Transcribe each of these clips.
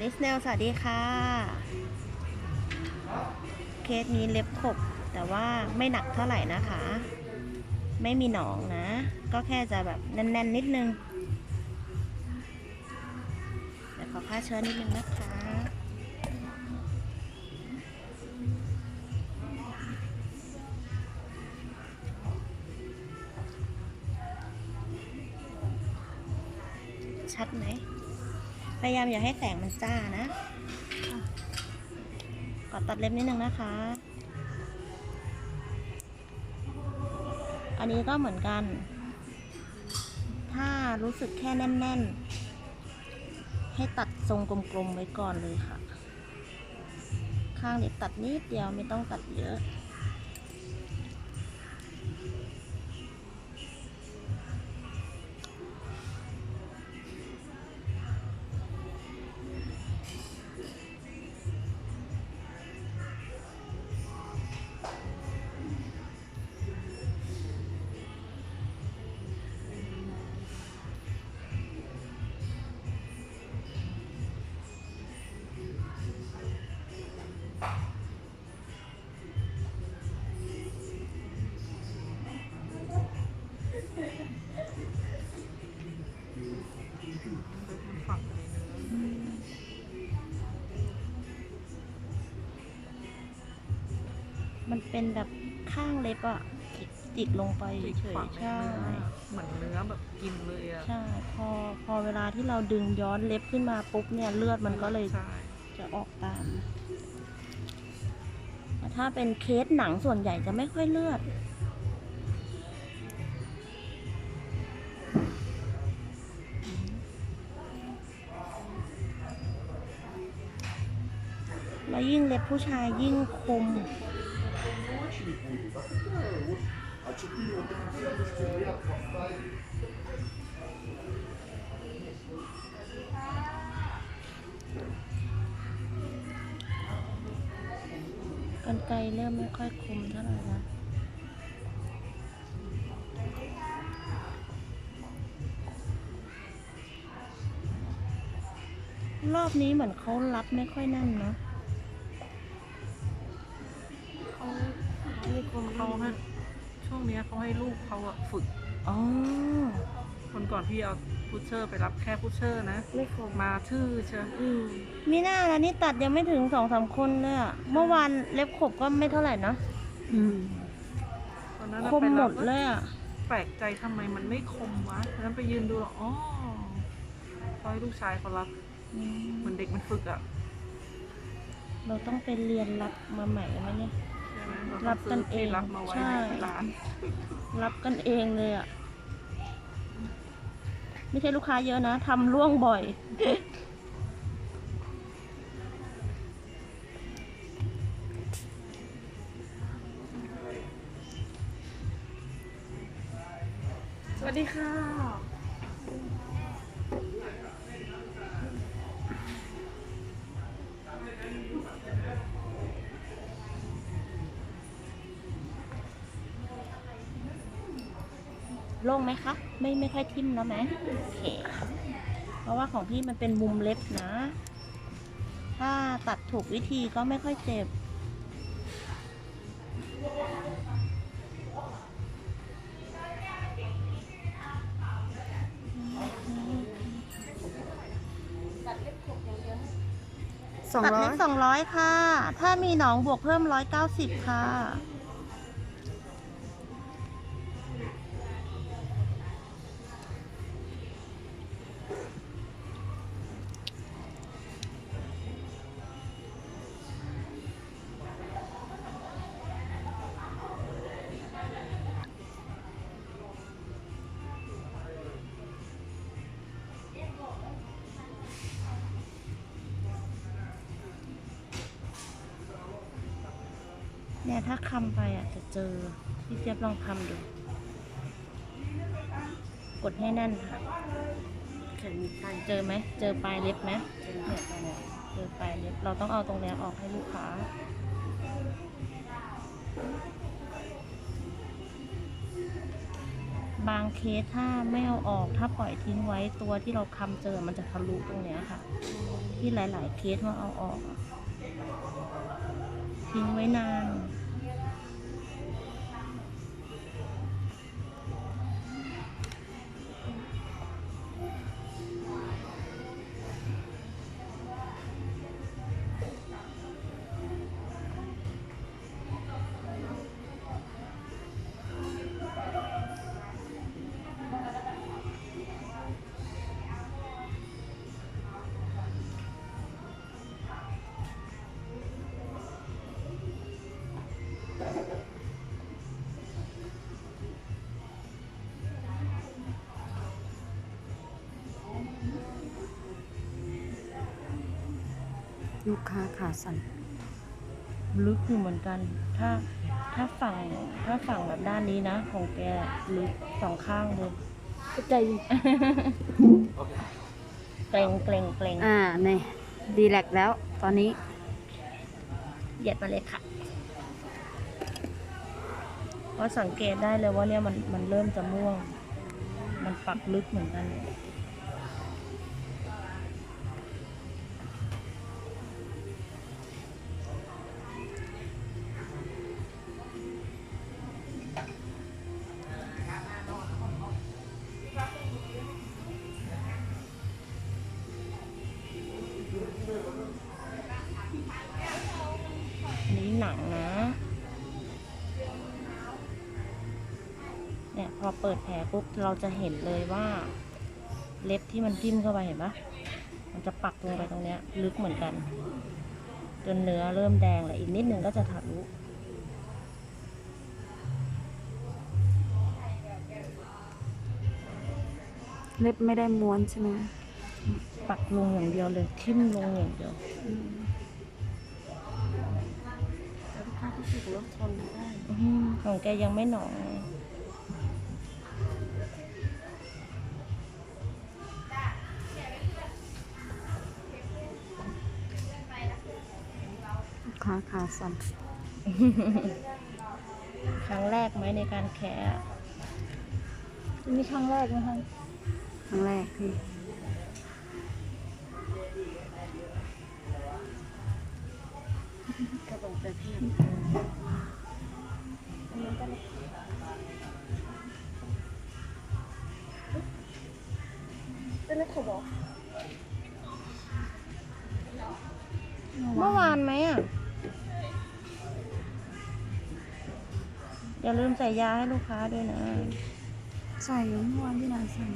ลิสเนลสวัสดีค่ะ เคสนี้เล็บขบ แต่ว่าไม่หนักเท่าไหร่นะคะ ไม่มีหนองนะ ก็แค่จะแบบแน่นๆนิดนึงเดี๋ยวขอฆ่าเชื้อนิดนึงนะคะชัดไหม พยายามอย่าให้แสงมันจ้านะกดตัดเล็บนิดนึงนะคะ อันนี้ก็เหมือนกัน ถ้ารู้สึกแค่แน่น ๆ ให้ตัดทรงกลมๆไว้ก่อนเลยค่ะ ข้างเล็บตัดนิดเดียวไม่ต้องตัดเยอะ มันเป็นแบบข้างเล็บอะจิกลงไปติดเฉยฝังๆในใช่เนื้อเหมือนเนื้อแบบกินเลยอะใช่พอพอเวลาที่เราดึงย้อนเล็บขึ้นมาปุ๊บเนี่ยเลือดมันก็เลยใช่จะออกตามแต่ ถ้าเป็นเคสหนังส่วนใหญ่จะไม่ค่อยเลือด แล้วยิ่งเล็บผู้ชายยิ่งคม กันไกลเริ่มไม่ค่อยคมเท่าไหร่ละรอบนี้เหมือนเขารับไม่ค่อยแน่นเนาะเขาเขาให้ช่วงเนี้ยเขาให้ลูกเขาอะฝึก อ๋อ คนก่อนพี่เอาพุชเชอร์ไปรับแค่พุชเชอร์นะ ไม่คมมาทื่อเชียวอืมมีหน้าแล้วนี่ตัดยังไม่ถึงสองสามคนเลยอะเมื่อวานเล็บขบก็ไม่เท่าไหร่นะตอนนั้นคมหมดเลยอะแปลกใจทำไมมันไม่คมวะตอนนั้นไปยืนดูแล้วอ๋อเขาให้ลูกชายเขารับอืมเหมือนเด็กมันฝึกอะเราต้องไปเรียนรับมาใหม่ไหมเนี่ย ใช่ไหมเรารัต้อบงกัซื้นเองอที่รับมาไว้ใช่ ในร้าน รับกันเองเลยอะ ไม่ใช่ลูกค้าเยอะนะทำร่วงบ่อยสวัสดีค่ะ ล่งไหมคะ ไม่ไม่ค่อยทิ่มแล้วไหมโอเค เพราะว่าของพี่มันเป็นมุมเล็บนะ ถ้าตัดถูกวิธีก็ไม่ค่อยเจ็บ สองตัดร้อเล็ย บสองร้อยค่ะ ถ้ามีหนองบวกเพิ่มร้อยเก้าสิบค่ะ เนี่ยถ้าคำไปอะจะเจอพี่เจี๊ยบลองทำดู กดให้แน่นค่ะแขนมีไตเจอไหมเจอปลายเล็บไหมเป็นแผลไปแล้วเจอปลายเล็บเราต้องเอาตรงเนี้ยออกให้ลูกค้าบางเคสถ้าไม่เอาออกถ้าปล่อยทิ้งไว้ตัวที่เราคำเจอมันจะทะลุตรงเนี้ยค่ะ ที่หลาย ๆ เคสมาเอาออก ทิ้งไว้นาน ลูกค้าขาสั่นลึกอยู่เหมือนกัน ถ้าถ้าฝั่งถ้าฝั่งแบบด้านนี้นะ ของแกลึกสองข้างเลยใจเกรงเกรงเกรงอ่าเนี่ยดีแลกแล้ว ตอนนี้เหยียดมาเลยค่ะเพราะสังเกตได้เลยว่าเนี่ยมันมันเริ่มจะม่วง มันปักลึกเหมือนกัน หนังนะ เนี่ยพอเปิดแผลปุ๊บเราจะเห็นเลยว่า เล็บที่มันทิ่มเข้าไปเห็นปะมันจะปักลงไปตรงเนี้ย ลึกเหมือนกัน จนเนื้อเริ่มแดงแล้วอีกนิดนึงก็จะทะลุเล็บไม่ได้ม้วนใช่ไหมปักลงอย่างเดียวเลยทิ่มลงอย่างเดียว แล้วลูกค้าที่ถูกรถชนได้อื้อหือของแกยังไม่หนองไงลูกค้าขาสั่นครั้งแรกไหมในการแคะนี่ครั้งแรกไหมคะครั้งแรกพี่ กระบอกแต่พี่เมื่อวานไหมอะ อย่าลืมใส่ยาให้ลูกค้าด้วยนะ ใส่เมื่อวานที่นานใส่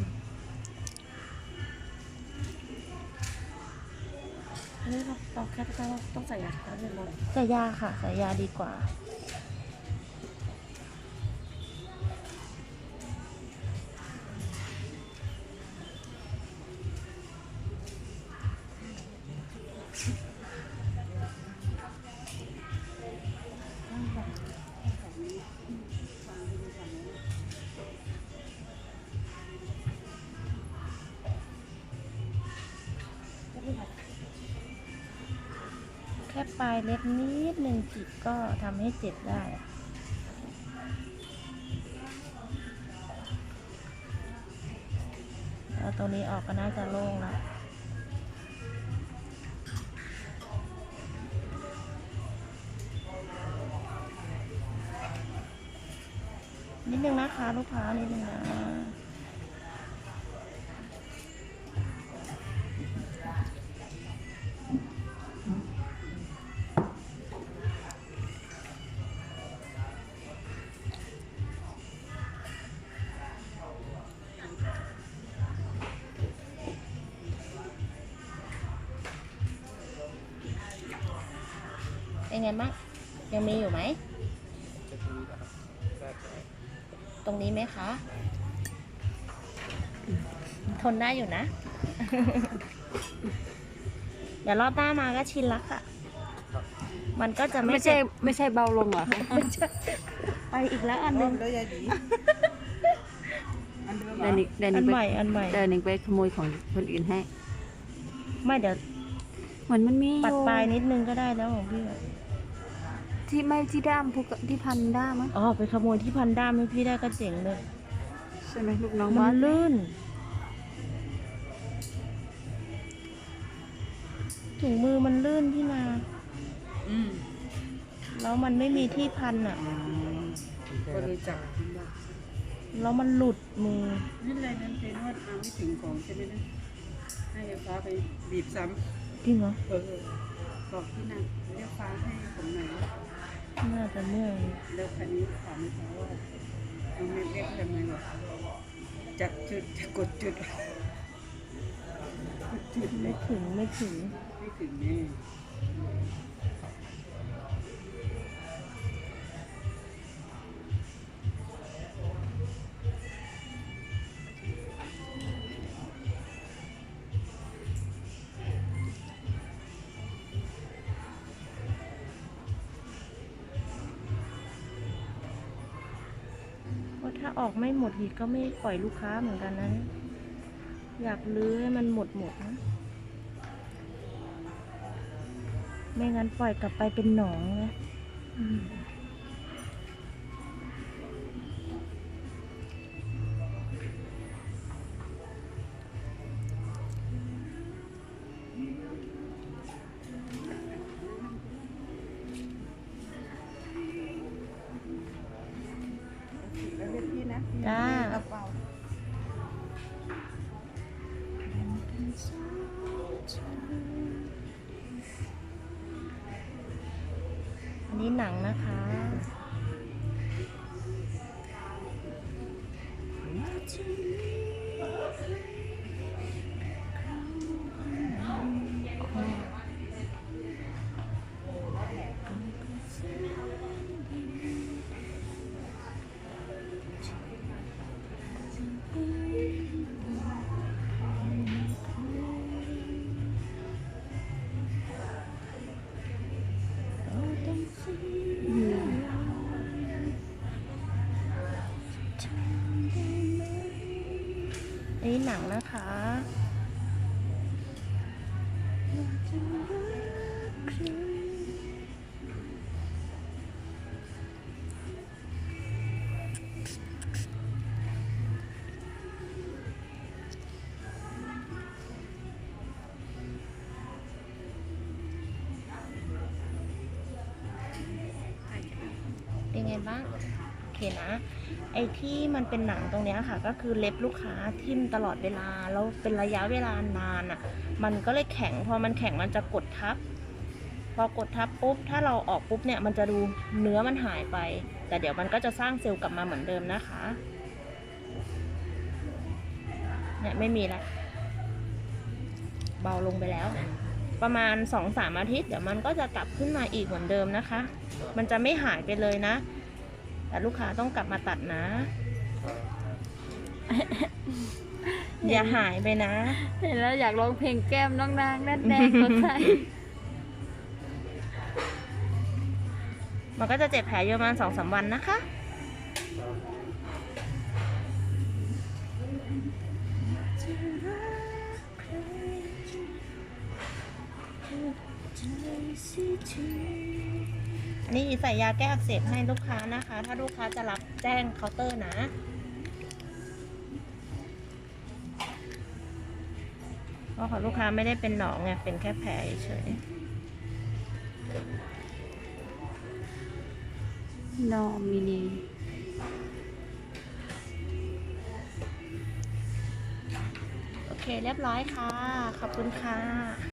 นนี้เราเราแค่ต้องต้องใส่ยาฆ่าเชื้อโรคใส่ยาค่ะใส่ยาดีกว่า ปลายเล็บนิดหนึ่งจิกก็ทำให้เจ็บได้แล้วตรงนี้ออกก็น่าจะโล่งแล้วนิดนึงนะคะ ลูกค้านิดนึงนะ เป็นไงบ้างยังมีอยู่ไหม ตรงนี้ไหมคะ ทนได้อยู่นะ เดี๋ยวรอบหน้ามาก็ชินแล้วค่ะ มันก็จะไม่ไม่ใช่เจ็บไม่ใช่เบาลงเหรอคะไปอีกแล้วอันหนึงแล้วยายดีอันเดิมเหรเดิอนอีกเดินอัอีนกใหไปม่อันใหม่เดินอีกไปขโมยของคนอื่นให้ไม่เดี๋ยวเหมือนมันมีอปัดยู่ปลายนิดนึงก็ได้แล้วของพี่อะ ที่ไม่ที่ด้ามพุกที่พันด้ามมั้งอ๋อไปขโมยที่พันด้ามให้พี่ได้ก็เจ๋งเลย ใช่ไหมลูกน้องมับ้านนลื่น ถุงมือมันลื่นพี่นา อืมแล้วมันไม่มีที่พันอะ ก็เลยจับแล้วมันหลุดมือนี่อะไรนั่นเป็นว่ามาไม่ถึงของใช่ไหมนะให้ไฟฟ้าไปบีบซ้จริงเหรอำเออบอกที่นั่นเรียกฟ้าให้ผมหน่อย นะน่าจะเมื่อยแล้วคันนี้ถามเขาว่าน้องเมฆเรียกทำไมวะจัดจุดจะกดจุดจุดไม่ถึงไม่ถึงไม่ถึงแน่ ไม่หมดหีดก็ไม่ปล่อยลูกค้าเหมือนกันนะอยากลื้อให้มันหมดหมดนะ ไม่งั้นปล่อยกลับไปเป็นหนองเลย นะจ้ากระเป๋าอันนี้หนังนะคะ หนังนะคะเป็นไงบ้างโอเคนะ ไอ้ที่มันเป็นหนังตรงนี้ค่ะ ก็คือเล็บลูกค้าทิ่มตลอดเวลาแล้วเป็นระยะเวลานานอะ มันก็เลยแข็งพอมันแข็งมันจะกดทับ พอกดทับปุ๊บถ้าเราออกปุ๊บเนี่ยมันจะดูเนื้อมันหายไป แต่เดี๋ยวมันก็จะสร้างเซลล์กลับมาเหมือนเดิมนะคะเนี่ยไม่มีล้วเบาลงไปแล้ว ประมาณสองสามอาทิตย์เดี๋ยวมันก็จะกลับขึ้นมาอีกเหมือนเดิมนะคะ มันจะไม่หายไปเลยนะ แต่ลูกค้าต้องกลับมาตัดนะ อย่าหายไปนะ เห็นแล้วอยากร้องเพลงแก้มน้องนางแน่นแดงเขาใส่มันก็จะเจ็บแผลอยู่ประมาณสองสามวันนะคะอัน นี้ใส่ยาแก้อักเสบให้ลูกค้านะคะ ถ้าลูกค้าจะรับแจ้งเคาน์เตอร์นะ เพราะของลูกค้าไม่ได้เป็นหนองไง เป็นแค่แผลเฉยนอมินีโอเคเรียบร้อยค่ะ ขอบคุณค่ะ